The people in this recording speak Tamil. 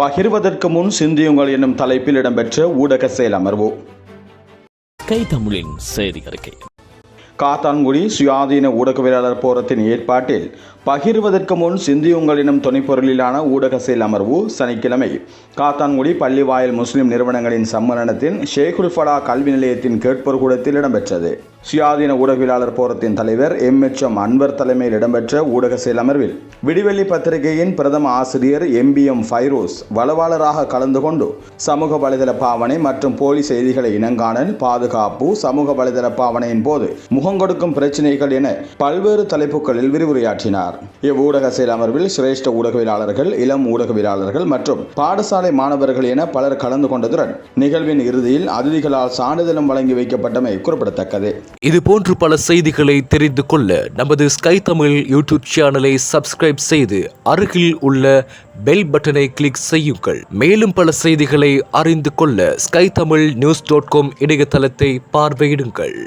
பகிர்வதற்கு முன் சிந்தியுங்கள் என்னும் தலைப்பில் இடம்பெற்ற ஊடக செயல் அமர்வு. கை தமிழின் செய்தி அறிக்கை. காத்தான்குடி சுயாதீன ஊடகவியலாளர் போரத்தின் ஏற்பாட்டில் பகிர்வதற்கு முன் சிந்தியுங்கள் எனும் துணைப்பொருளிலான ஊடக செயல் அமர்வு சனிக்கிழமை காத்தான்குடி பள்ளிவாயல் முஸ்லிம் நிறுவனங்களின் சம்மேளனத்தின் ஷேகுல் ஃபலா கல்வி நிலையத்தின் கேட்போர் கூடத்தில் இடம்பெற்றது. சுயாதீன ஊடகவியலாளர் போரத்தின் தலைவர் எம். எச். எம். அன்வர் தலைமையில் இடம்பெற்ற ஊடக செயல் அமர்வில் விடிவெள்ளி பத்திரிகையின் பிரதம ஆசிரியர் எம். பி. எம். ஃபைரோஸ் வளவாளராக கலந்து கொண்டு சமூக வலைதள பாவனை மற்றும் போலி செய்திகளை இனங்காணல் பாதுகாப்பு சமூக வலைதள பாவனையின் போது முகங்கொடுக்கும் பிரச்சினைகள் என பல்வேறு தலைப்புகளில் விரிவுரையாற்றினார். இவ்வூடக செயல் அமர்வில் சிரேஷ்ட ஊடகவியலாளர்கள் இளம் ஊடகவியலாளர்கள் மற்றும் பாடசாலை மாணவர்கள் என பலர் கலந்து கொண்டதுடன் நிகழ்வின் இறுதியில் அதிதிகளால் சான்றிதழும் வழங்கி வைக்கப்பட்டமை குறிப்பிடத்தக்கது. இது போன்று பல செய்திகளை தெரிந்து கொள்ள நமது ஸ்கை தமிழ் யூடியூப் சேனலை சப்ஸ்கிரைப் செய்து அருகில் உள்ள பெல் பட்டனை கிளிக் செய்யுங்கள். மேலும் பல செய்திகளை அறிந்து கொள்ள Sky Tamil news dot com இணையதளத்தை பார்வையிடுங்கள்.